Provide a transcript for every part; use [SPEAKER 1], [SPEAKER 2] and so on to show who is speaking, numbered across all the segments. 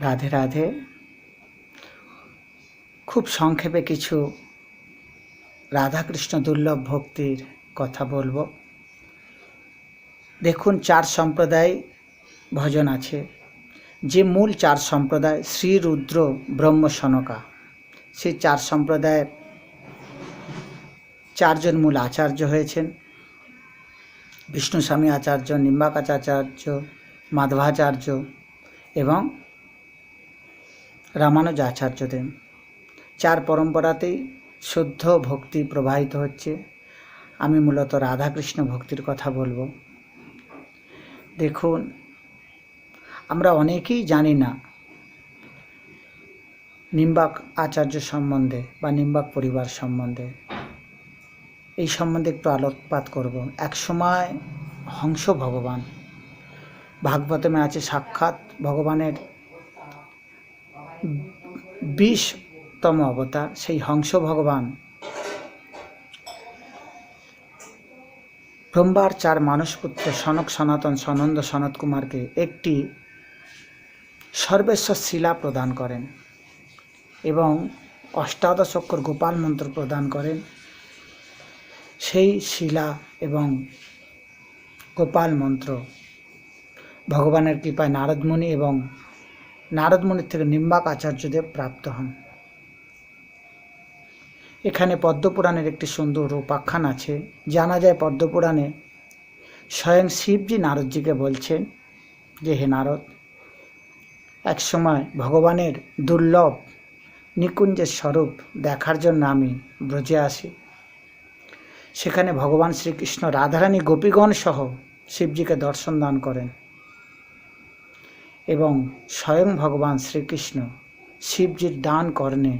[SPEAKER 1] রাধে রাধে। খুব সংক্ষেপে কিছু রাধাকৃষ্ণ দুর্লভ ভক্তির কথা বলব। দেখুন, চার সম্প্রদায় ভজন আছে। যে মূল চার সম্প্রদায় শ্রী, রুদ্র, ব্রহ্ম, সনকা, সেই চার সম্প্রদায়ের চারজন মূল আচার্য হয়েছেন। বিষ্ণুস্বামী আচার্য, নিম্বাকাচার্য, মাধবাচার্য এবং রামানুজ আচার্যদেব চার পরম্পরাতেই শুদ্ধ ভক্তি প্রবাহিত হচ্ছে। আমি মূলত রাধাকৃষ্ণ ভক্তির কথা বলব। দেখুন, আমরা অনেকেই জানি না নিম্বাক আচার্য সম্বন্ধে বা নিম্বাক পরিবার সম্বন্ধে। এই সম্বন্ধে একটু আলোকপাত করব। এক সময় হংস ভগবান ভাগবতমে আছে সাক্ষাৎ ভগবানের বিশতম অবতার, সেই হংস ভগবান। ব্রহ্মার চার মানসপুত্র, সনক, সনাতন, সনন্দ সনত কুমারকে একটি সর্বেশ্বর শিলা প্রদান করেন এবং অষ্টাদশ অক্ষর গোপাল মন্ত্র প্রদান করেন। সেই শিলা এবং গোপাল মন্ত্র ভগবানের কৃপায় নারদমণি এবং নারদমণির থেকে নিম্বাক আচার্যদেব প্রাপ্ত হন। এখানে পদ্মপুরাণের একটি সুন্দর রূপাখ্যান আছে। জানা যায় পদ্মপুরাণে স্বয়ং শিবজি নারদজিকে বলছেন যে, হে নারদ এক সময় ভগবানের দুর্লভ, নিকুঞ্জের স্বরূপ দেখার জন্য আমি ব্রজে আসি। সেখানে ভগবান শ্রীকৃষ্ণ রাধারানী গোপীগণ সহ শিবজিকে দর্শন দান করেন। এবং স্বয়ং ভগবান শ্রীকৃষ্ণ শিবজির ডান কর্ণে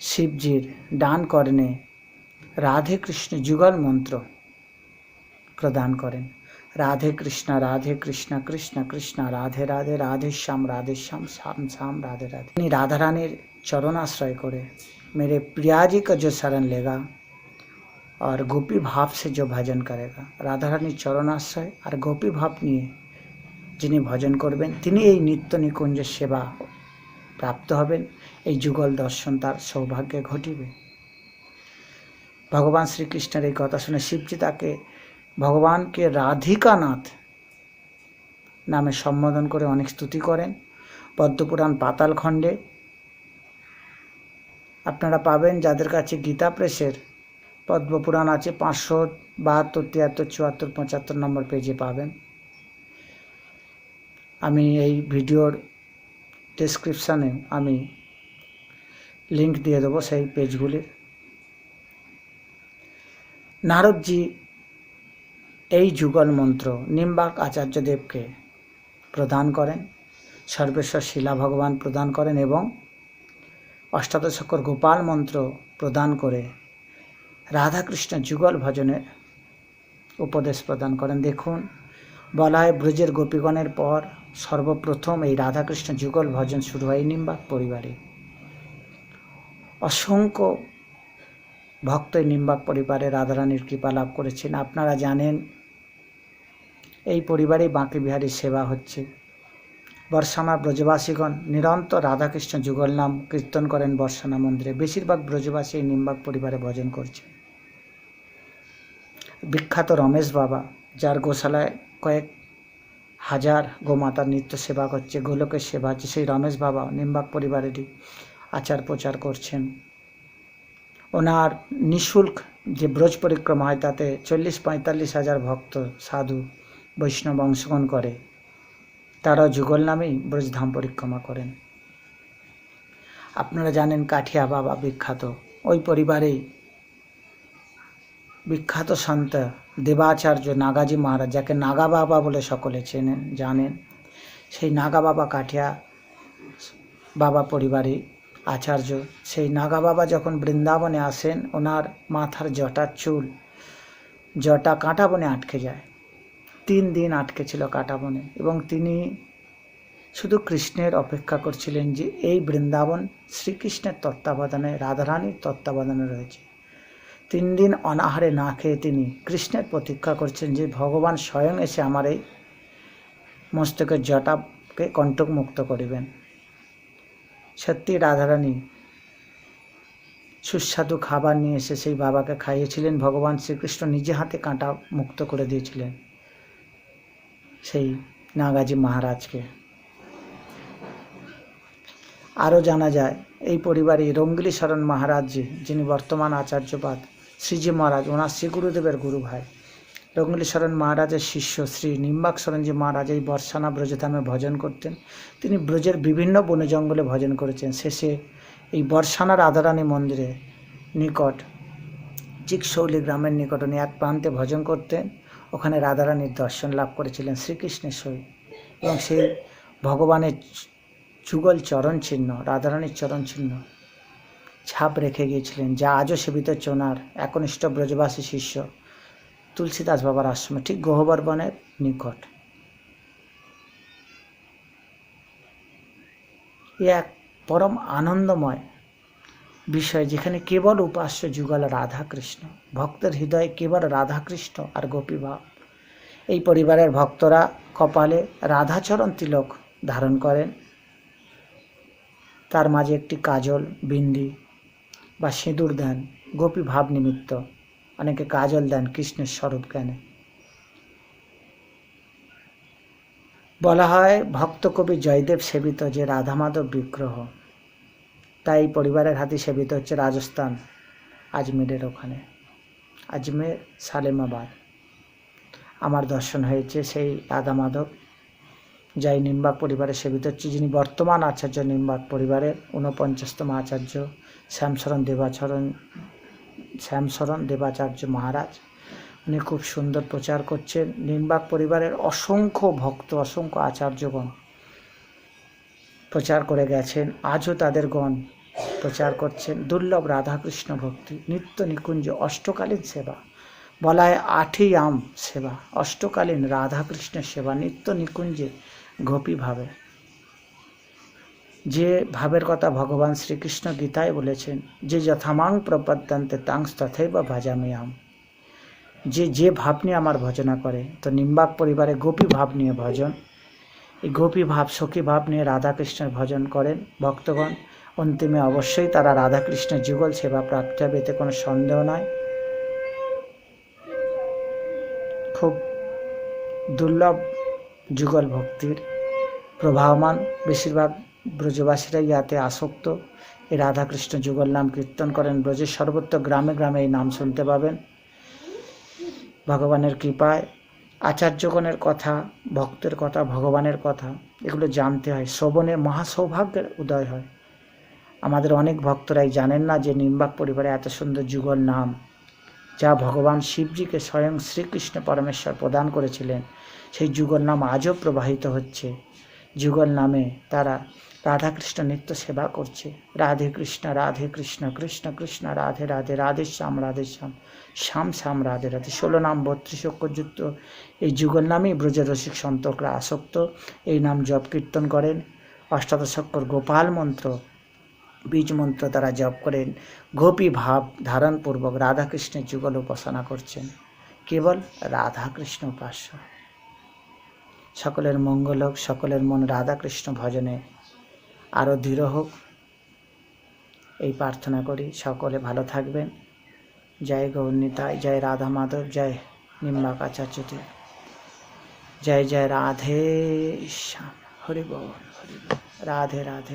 [SPEAKER 1] শিবজির ডান কর্ণে রাধে কৃষ্ণ যুগল মন্ত্র প্রদান করেন রাধে কৃষ্ণ রাধে কৃষ্ণ কৃষ্ণ কৃষ্ণ রাধে রাধে রাধে শ্যাম রাধে শ্যাম শ্যাম শ্যাম রাধে রাধে তিনি রাধারানীর চরণাশ্রয় করে मेरे प्रिया जी का जो शरण लेगा और गोपी भाव से जो भजन करेगा রাধারানীর চরণাশ্রয় আর গোপী ভাব নিয়ে যিনি ভজন করবেন, তিনি এই নিত্য নিকুঞ্জের সেবা প্রাপ্ত হবেন। এই যুগল দর্শন তার সৌভাগ্যে ঘটিবে। ভগবান শ্রীকৃষ্ণের এই কথা শুনে শিবজি তাকে ভগবানকে রাধিকানাথ নামে সম্বোধন করে অনেক স্তুতি করেন। পদ্মপুরাণ পাতাল খণ্ডে। আপনারা পাবেন যাদের কাছে গীতা প্রেসের পদ্মপুরাণ আছে, পাঁচশো বাহাত্তর, তিয়াত্তর, চুয়াত্তর, পঁচাত্তর নম্বর পেজে পাবেন। আমি এই ভিডিওর ডেসক্রিপশানে আমি লিংক দিয়ে দেবো সেই পেজগুলির নারদজি এই যুগল মন্ত্র নিম্বাক আচার্যদেবকে প্রদান করেন, সর্বেশ্বর শিলা ভগবান প্রদান করেন এবং অষ্টাদশকর গোপাল মন্ত্র প্রদান করে রাধাকৃষ্ণ যুগল ভজনের উপদেশ প্রদান করেন। দেখুন বলা হয় ব্রজের গোপীগণের পর সর্বপ্রথম এই রাধাকৃষ্ণ যুগল ভজন শুরু হয় নিম্বাক পরিবারে। অসংখ্য ভক্ত নিম্বাক পরিবারে রাধারানীর কৃপা লাভ করেছেন। আপনারা জানেন, এই পরিবারেই বাঁকে বিহারীর সেবা হচ্ছে। বর্ষানা ব্রজবাসীগণ নিরন্তর রাধাকৃষ্ণ যুগল নাম কীর্তন করেন বর্ষানা মন্দিরে। বেশিরভাগ ব্রজবাসী নিম্বাক পরিবারে ভজন করছে বিখ্যাত রমেশ বাবা, যার গোশালায় কয়েক হাজার গোমাতার নিত্য সেবা করছে, গোলকের সেবা হচ্ছে সেই রমেশ বাবা নিম্বাক পরিবারেরই আচার প্রচার করছেন। ওনার নিঃশুল্ক যে ব্রজ পরিক্রমা হয়, তাতে চল্লিশ পঁয়তাল্লিশ হাজার ভক্ত সাধু, বৈষ্ণব অংশগ্রহণ করে। তারা যুগল নামেই ব্রজধাম পরিক্রমা করেন। আপনারা জানেন কাঠিয়া বাবা বিখ্যাত। ওই পরিবারেই বিখ্যাত সন্ত দেবাচার্য নাগাজি মহারাজ, যাকে নাগা বাবা বলে সকলে চেনেন, জানেন। সেই নাগা বাবা কাঠিয়া বাবা পরিবারে আচার্য। সেই নাগা বাবা যখন বৃন্দাবনে আসেন, ওনার মাথার জটার চুল, জটা কাঁটা বনে আটকে যায়। তিন দিন আটকে ছিল কাঁটা বনে এবং তিনি শুধু কৃষ্ণের অপেক্ষা করছিলেন যে এই বৃন্দাবন শ্রীকৃষ্ণের তত্ত্বাবধানে, রাধারানীর তত্ত্বাবধানে রয়েছে। তিন দিন অনাহারে না খেয়ে তিনি কৃষ্ণের প্রতীক্ষা করছেন যে ভগবান স্বয়ং এসে আমার এই মস্তকের জটাকে বাবাকে মুক্ত করিবেন। সত্যি রাধারানী, সুস্বাদু খাবার নিয়ে এসে সেই বাবাকে খাইয়েছিলেন। ভগবান শ্রীকৃষ্ণ নিজে হাতে কাঁটা মুক্ত করে দিয়েছিলেন সেই নাগাজি মহারাজকে। আরও জানা যায়, এই পরিবারে রঙ্গিলী শরণ মহারাজজি যিনি বর্তমান আচার্যপাদ শ্রীজি মহারাজ, ওনার শ্রী গুরুদেবের গুরু ভাই। রঙ্গিলী শরণ মহারাজের শিষ্য শ্রী নিম্বাক শরণজি মহারাজ এই বর্ষানা ব্রজধামে ভজন করতেন। তিনি ব্রজের বিভিন্ন বনে জঙ্গলে ভজন করেছেন। শেষে এই বর্ষানা রাধারানী মন্দিরে নিকট চিকশৌলি গ্রামের নিকট উনি এক প্রান্তে ভজন করতেন। ওখানে রাধারানীর দর্শন লাভ করেছিলেন শ্রীকৃষ্ণের সহিত এবং সেই ভগবানের যুগল চরণ চিহ্ন রাধারানীর চরণ চিহ্ন ছাপ রেখে গিয়েছিলেন, যা আজও সেবিত চোনার একনিষ্ঠ ব্রজবাসী শিষ্য তুলসীদাস বাবার আশ্রমে, ঠিক গহ্বর বনের নিকট। এক পরম আনন্দময় বিষয় যেখানে কেবল উপাস্য যুগল রাধাকৃষ্ণ, ভক্তের হৃদয়ে কেবল রাধাকৃষ্ণ আর গোপীভাব এই পরিবারের ভক্তরা কপালে রাধাচরণ তিলক ধারণ করেন। তার মাঝে একটি কাজল, বিন্দি বা সিঁদুর দেন, গোপী ভাব নিমিত্ত। অনেকে কাজল দেন কৃষ্ণের স্বরূপ জ্ঞানে। বলা হয়, ভক্ত কবি জয়দেব সেবিত যে রাধা মাধব বিগ্রহ। তাই পরিবারের হাতে সেবিত হচ্ছে রাজস্থান, আজমেরের ওখানে। আজমের সালেমাবাদ। আমার দর্শন হয়েছে সেই রাধা মাধব যাই নিম্বাক পরিবারে সেবিত হচ্ছে যিনি বর্তমান আচার্য নিম্বাক পরিবারের ঊনপঞ্চাশতম আচার্য। শ্যামশরণ দেবাচরণ, শ্যামশরণ দেবাচার্য মহারাজ। উনি খুব সুন্দর প্রচার করছেন। নিম্বাক পরিবারের অসংখ্য ভক্ত, অসংখ্য আচার্যগণ প্রচার করে গেছেন। আজও তাদের গণ প্রচার করছেন। দুর্লভ রাধাকৃষ্ণ ভক্তি, নিত্য নিকুঞ্জ অষ্টকালীন সেবা, বলায় আঠই আম সেবা, অষ্টকালীন রাধাকৃষ্ণের সেবা, নিত্য নিকুঞ্জে গোপীভাবে। যে ভাবের কথা ভগবান শ্রীকৃষ্ণ গীতায় বলেছেন, যে যথামাং প্রপদ্যন্তে তাংস তথৈব ভাজামি আম যে যে ভাব নিয়ে আমার ভজনা করে, তো নিম্বাক পরিবারে গোপী ভাব নিয়ে ভজন। এই গোপী ভাব, সখী ভাব নিয়ে রাধাকৃষ্ণের ভজন করেন ভক্তগণ। অন্তিমে অবশ্যই তারা রাধাকৃষ্ণের যুগল সেবা প্রাপ্ত হবে, এতে কোনো সন্দেহ নয় খুব দুর্লভ যুগল ভক্তির প্রভাবমান বেশিরভাগ ব্রজবাসীরা ইয়াতে আসক্ত। এই রাধাকৃষ্ণ যুগল নাম কীর্তন করেন। ব্রজের সর্বত্র গ্রামে গ্রামে এই নাম শুনতে পাবেন। ভগবানের কৃপায় আচার্যগণের কথা, ভক্তের কথা, ভগবানের কথা, এগুলো জানতে হয়। শ্রবণে মহাসৌভাগ্যের উদয় হয়। আমাদের অনেক ভক্তরাই জানেন না যে নিম্বাক পরিবারে এত সুন্দর যুগল নাম, যা ভগবান শিবজিকে স্বয়ং শ্রীকৃষ্ণ পরমেশ্বর প্রদান করেছিলেন। সেই যুগল নাম আজও প্রবাহিত হচ্ছে। যুগল নামে তারা রাধাকৃষ্ণ নিত্য সেবা করছে। রাধে কৃষ্ণ রাধে কৃষ্ণ কৃষ্ণ কৃষ্ণ, রাধে রাধে রাধে শ্যাম রাধে শ্যাম শ্যাম শ্যাম, রাধে রাধে। ষোলো নাম বত্রিশ অক্ষরযুক্ত এই যুগল নামেই ব্রজের রসিক সন্তকরা আসক্ত। এই নাম জপ কীর্তন করেন। অষ্টাদশ অক্ষর গোপাল মন্ত্র, বীজ মন্ত্র তারা জপ করেন। গোপী ভাব ধারণপূর্বক রাধাকৃষ্ণের যুগল উপাসনা করছেন। কেবল রাধাকৃষ্ণ উপাস্য। সকলের মঙ্গল হোক, সকলের মন রাধাকৃষ্ণ ভজনে আরও দৃঢ় হোক। এই প্রার্থনা করি সকলে ভালো থাকবেন। জয় গৌরনীতায় জয় রাধা মাধব, জয় নিম্বাক আচার্যতে জয় জয় রাধে শ্যাম। হরি বল, হরি রাধে রাধে।